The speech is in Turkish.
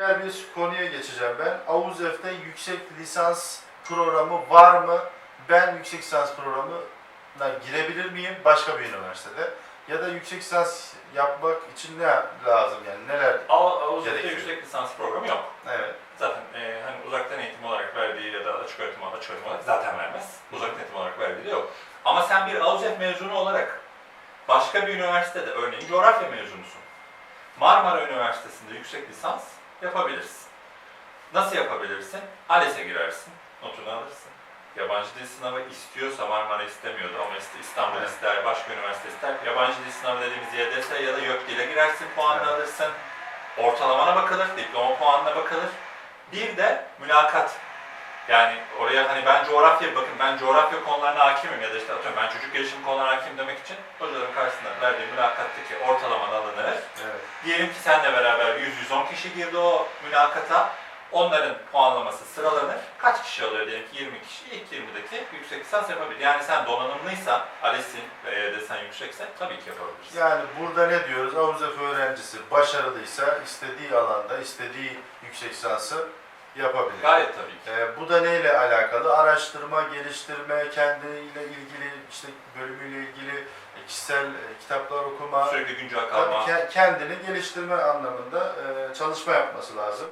Diğer bir konuya geçeceğim ben. AUZEF'te yüksek lisans programı var mı? Ben yüksek lisans programına girebilir miyim başka bir üniversitede? Ya da yüksek lisans yapmak için ne lazım yani neler? Gerekiyor. yüksek lisans programı yok. Evet. Zaten e, hani uzaktan eğitim olarak verdiği ya da açık öğretim, açık öğretim olarak zaten vermez. Uzaktan eğitim olarak verdiği de yok. Ama sen bir AUZEF mezunu olarak başka bir üniversitede örneğin coğrafya mezunusun. Marmara Üniversitesi'nde yüksek lisans yapabilirsin. Nasıl yapabilirsin? ALES'e girersin, notunu alırsın. Yabancı dil sınavı istiyorsa Marmara istemiyordu ama işte İstanbul Evet. ister, başka üniversite ister. Yabancı dil sınavı dediğimiz YDS ya da YÖKDİL'e girersin, puanını Evet. alırsın. Ortalamana bakılır, diploma puanına bakılır. Bir de mülakat. Yani oraya hani ben coğrafya bakın ben coğrafya konularına hakimim ya da işte atıyorum ben çocuk gelişimi konularına hakim demek için hocaların karşısında verdiği mülakattaki ortalaman alınır. Diyelim ki senle beraber 100-110 kişi girdi o mülakata. Onların puanlaması sıralanır. Kaç kişi alıyor diyelim ki 20 kişi. İlk 20'deki yüksek lisans yapabilir. Yani sen donanımlıysan, ALES'in ve EYD'sen yüksekse tabii ki yapabilirsin. Yani burada ne diyoruz? AUZEF öğrencisi başarılıysa istediği alanda istediği yüksek lisansı yapabilir. Gayet tabii ki. Ee, bu da neyle alakalı? Araştırma, geliştirme, kendiyle ilgili, işte bölümüyle ilgili e, kişisel e, kitaplar okuma, Sürekli güncel kalma. ke- kendini geliştirme anlamında e, çalışma yapması lazım.